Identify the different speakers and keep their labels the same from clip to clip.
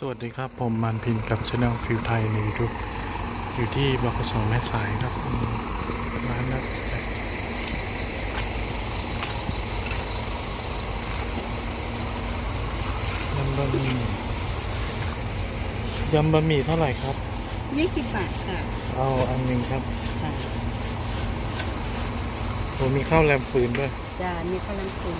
Speaker 1: สวัสดีครับ ผมมันพินกับช anel ฟิวไทยใน YouTube อยู่ที่บกสแม่สายครับอืมร้านนัดจัดยำบะหมี่ยำบะหมี่เท่าไหร่ครับ
Speaker 2: ยี่สิบบาทค่ะ
Speaker 1: เอาอันหนึ่งครับ
Speaker 2: ค่ะ
Speaker 1: ผมมีข้าวแรมฟืนด้วย
Speaker 2: จานนี้ข้าวลังคุณ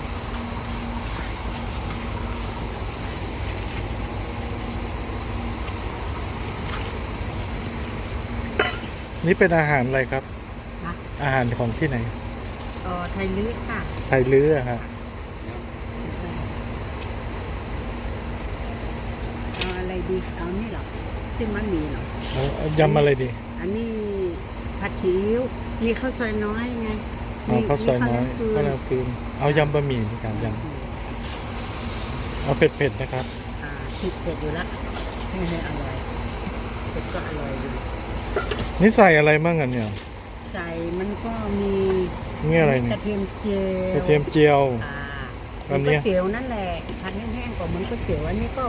Speaker 1: นี่เป็นอาหารอะไรครับ
Speaker 2: นะ
Speaker 1: อาหารของที่ไหน
Speaker 2: อ๋อไทยลื้อค่ะ
Speaker 1: ไทยลื้ออะฮะ
Speaker 2: เอาอะไรดีเอานี่เหรอซึ่งมันมีเหรอ
Speaker 1: เอาเอายำอะไรดี
Speaker 2: อันนี้ผัดซีอิ๊วมีข้าวซอยน้อยไง
Speaker 1: เอาข้าวซอยน้อย
Speaker 2: มี
Speaker 1: ข้าว
Speaker 2: ข้าว
Speaker 1: แร
Speaker 2: แร
Speaker 1: ม
Speaker 2: ม
Speaker 1: ฟืนเอายำบะหมี่ดีกว่า
Speaker 2: ฟืน
Speaker 1: ยำเอาเผ็ดๆนะครับ
Speaker 2: อ่าผิดเผ็ดอยู่ละให้ให้อร่อยเผ็ดก็อร่อยอยู่
Speaker 1: นี่ใส่อะไรบ้างอันเนี่ย
Speaker 2: ใส่มันก็มี
Speaker 1: นี่อะไร
Speaker 2: ก
Speaker 1: เนี่
Speaker 2: ระ
Speaker 1: ย
Speaker 2: เทียมเจียว
Speaker 1: กระเทียมเจียว
Speaker 2: อ่า
Speaker 1: อัน
Speaker 2: ก๋
Speaker 1: เนี้
Speaker 2: วย ยเตี๋ยวนั่นแหละผัดแห้งๆกว่าเหมือนก๋วยเตี๋ยวอันนี้ก็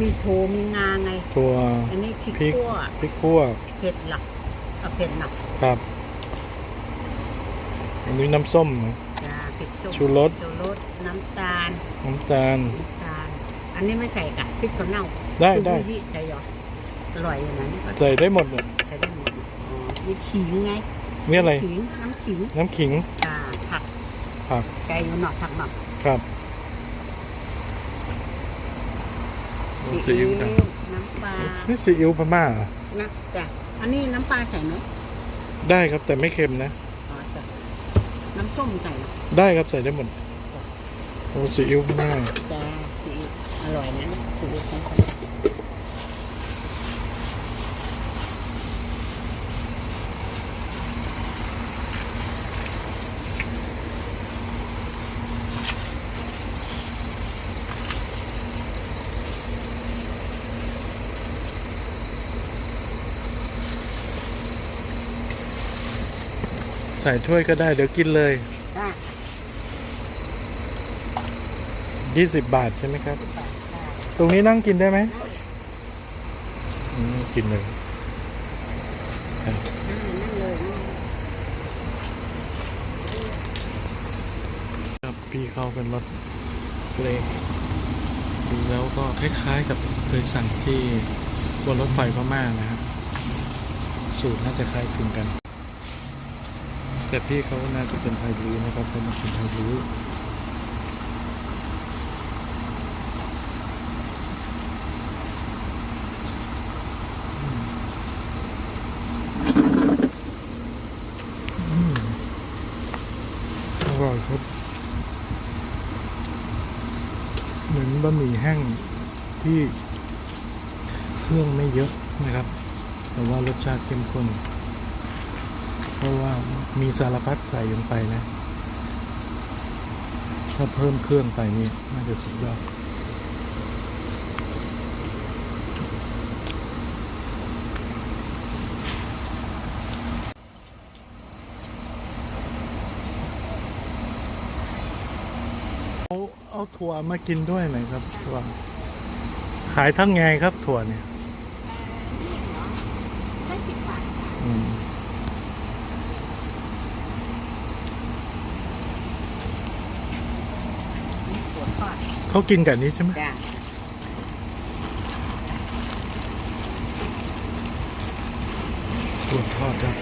Speaker 2: มีโทมีงาไง
Speaker 1: ตัว
Speaker 2: อันนี้พริก
Speaker 1: พริก
Speaker 2: ขั่ว
Speaker 1: พริกขั่ว
Speaker 2: เผ็ดหลักเอาเผ็ดหนัก
Speaker 1: ครับอันนี้น้ำส้มนะ
Speaker 2: ยาพริกส้ม
Speaker 1: ชูรส
Speaker 2: ชูรสน้ำตาล
Speaker 1: น้ำตาล
Speaker 2: น้ำตาล อันนี้ไม่ใส่กะพริกข้าวเน่า
Speaker 1: ได้ได้
Speaker 2: ดูยี่ใส่หรออร่อยอยู่นะนี่ก็
Speaker 1: ใส่ได้หมดเลย
Speaker 2: ใส่ได้หมดอ๋อ มีขิงไง
Speaker 1: นี่อะไร
Speaker 2: ขิงน้ำขิง
Speaker 1: น้ำขิง
Speaker 2: อ่าผัก
Speaker 1: ผัก
Speaker 2: ไก่อยู่หน่อยผักหน่อย
Speaker 1: ครับซีอิ๊วนะ
Speaker 2: น้ำปลา
Speaker 1: นี่ซีอิ๊วพม่าเหรอ
Speaker 2: นะจ้ะอันนี้น้ำปลาใส่ไหม
Speaker 1: ได้ครับแต่ไม่เค็มนะ
Speaker 2: อ๋อใส่น้ำส้มใส่ไหม
Speaker 1: ได้ครับใส่ได้หมดโอ้ซีอิ๊วพม่า
Speaker 2: จ้าซีอิ๊วอร่อยนะซีอิ๊วของเข
Speaker 1: ใส่ถ้วยก็ได้เดี๋ยวกินเลย
Speaker 2: จ้า
Speaker 1: 20 บาทใช่ไหมครับ
Speaker 2: สิบบาทค่ะ
Speaker 1: ตรงนี้นั่งกินได้ไหม
Speaker 2: ได้
Speaker 1: อืมกินเลยครับ
Speaker 2: อ่านั่นเลยนั่นเลย
Speaker 1: ครับพี่เขาเป็นรถเล็กดูแล้วก็คล้ายๆกับเคยสั่งที่บนรถไฟพม่านะครับสูตรน่าจะคล้ายคลึงกัน แต่พี่เขาน่าจะเป็นไทยรู้นะครับเขามากินไทยรู้อร่อยครับเหมือนบะหมี่แห้งที่เครื่องไม่เยอะนะครับ แต่ว่ารสชาติเข้มข้น เพราะว่ามีสารพัดใส่ลงไปนะ ถ้าเพิ่มเครื่องไปนี่น่าจะสุดยอดเอาเอาถั่วมากินด้วยหน่อยครับถั่วขายทั้งไงครับถั่วเนี่ย
Speaker 2: ได้สิบบาทค่ะ
Speaker 1: อืม
Speaker 2: ปวดทอด
Speaker 1: เขากินกับนี้ใช่ไหม
Speaker 2: จ้า
Speaker 1: ถั่วทอดครับ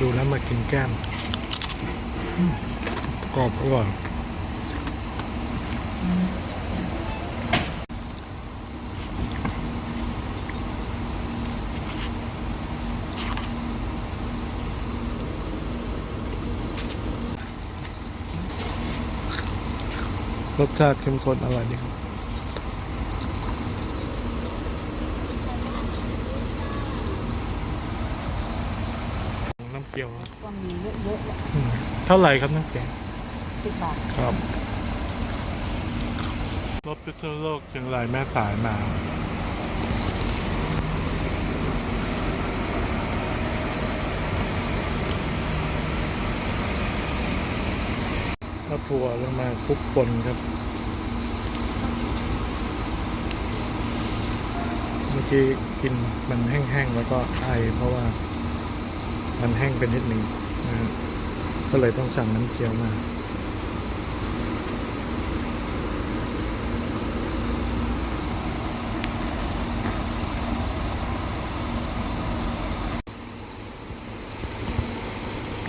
Speaker 1: ดูแล้วมากินแก้มอืมกรอบอร่อย รสชาติเข้มข้นอร่อยดีครับน้ำเกี๊ยวครับ
Speaker 2: ก็มีเยอะๆแหละ
Speaker 1: อืมเท่าไหร่ครับน้ำเกี๊ยว
Speaker 2: สิบบาท
Speaker 1: ครับรถพิษณุโลกเชียงรายแม่สายมา แล้วถั่วมาคลุกปนครับเมื่อกี้กินมันแห้งๆแล้วก็ไอเพราะว่ามันแห้งเป็นนิดหนึ่งนะฮะก็เลยต้องสั่งน้ำเกี๊ยวมา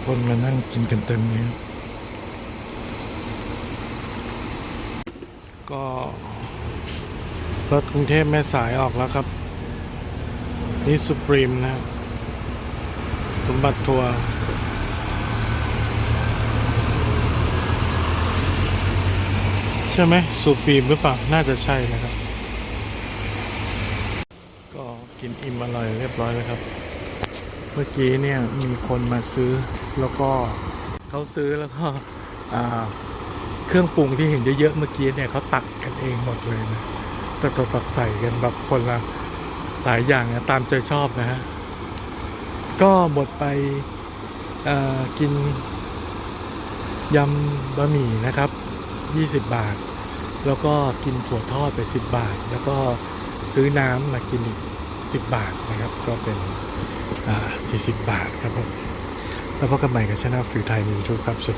Speaker 1: คนมานั่งกินกันเต็มเลยครับ ก็รถกรุงเทพแม่สายออกแล้วครับ นี่สุปรีมนะครับ สมบัติทัวร์ใช่ไหมสุปรีมหรือเปล่า น่าจะใช่นะครับ ก็กินอิ่มอร่อยเรียบร้อยแล้วครับ เมื่อกี้เนี่ยมีคนมาซื้อแล้วก็เขาซื้อแล้วก็อ่า เครื่องปรุงที่เห็นเยอะๆเมื่อกี้เนี่ยเขาตักกันเองหมดเลยนะตักตักตักใส่กันแบบคนละหลายอย่างนะตามใจชอบนะฮะก็หมดไปกินยำบะหมี่นะครับ 20 บาท แล้วก็กินถั่วทอดไป 10 บาท แล้วก็ซื้อน้ำมากินอีก 10 บาทนะครับ ก็เป็น40 บาทครับผมแล้วพบกันใหม่กับช anel ฟิวไทยมีทูครับสวัสดี